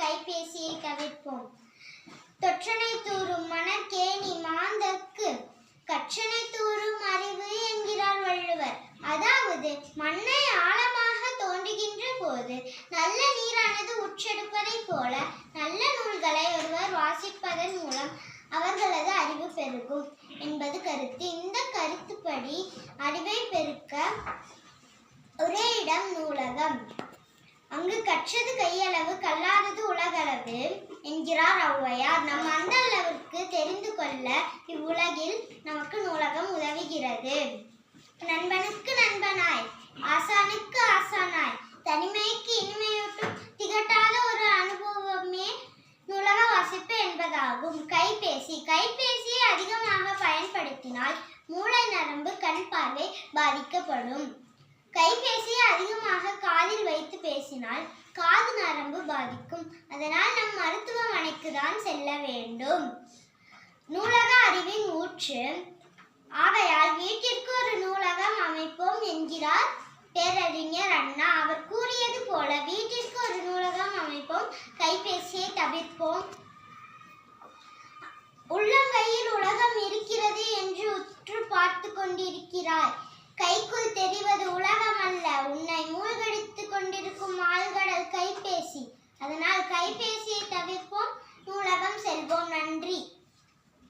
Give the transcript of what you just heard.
கைபேசியை தவிர்ப்போம். தொற்றனை தூறும் மணற்கேணி மாந்தர்க்கு கற்றனை தூறும் அறிவு என்கிறார் வள்ளுவர். அதாவது மண்ணை ஆழமாக தோன்றுகின்ற போது நல்ல நீரானது உற்றெடுப்பதைப் போல நல்ல நூல்களை ஒருவர் வாசிப்பதன் மூலம் அவர்களது அறிவு பெருகும் என்பது கருத்து. இந்த கருத்துப்படி அறிவை பெருக்க ஒரே இடம் நூலகம். கற்றது கையளவு கல்லாதது உலகளவு என்கிறார் ஔவையார். நம் அந்த அளவிற்கு தெரிந்து கொள்ள இவ்வுலகில் நமக்கு நூலகம் உதவுகிறது. நண்பனுக்கு நண்பனாய் ஆசானுக்கு ஆசானாய் தனிமைக்கு இனிமையூட்டும் திகட்டாத ஒரு அனுபவமே நூலக வாசிப்பு என்பதாகும். கைபேசி கைபேசியை அதிகமாக பயன்படுத்தினால் மூளை நரம்பு கண் பார்வை பாதிக்கப்படும். கைபேசியை பேசினால் காது நரம்பு பாதிக்கும். அதனால் நம் மருத்துவமனைக்கு தான் செல்ல வேண்டும். நூலக அறிவின் ஊற்று. ஆகையால் வீட்டிற்கு ஒரு நூலகம் அமைப்போம் என்கிறார் பேரறிஞர் அண்ணா. அவர் கூறியது போல வீட்டிற்கு ஒரு நூலகம் அமைப்போம் கைபேசியை தவிர்ப்போம். உள்ளங்கையில் உலகம் இருக்கிறது என்று உற்று பார்த்து கொண்டிருக்கிறாய்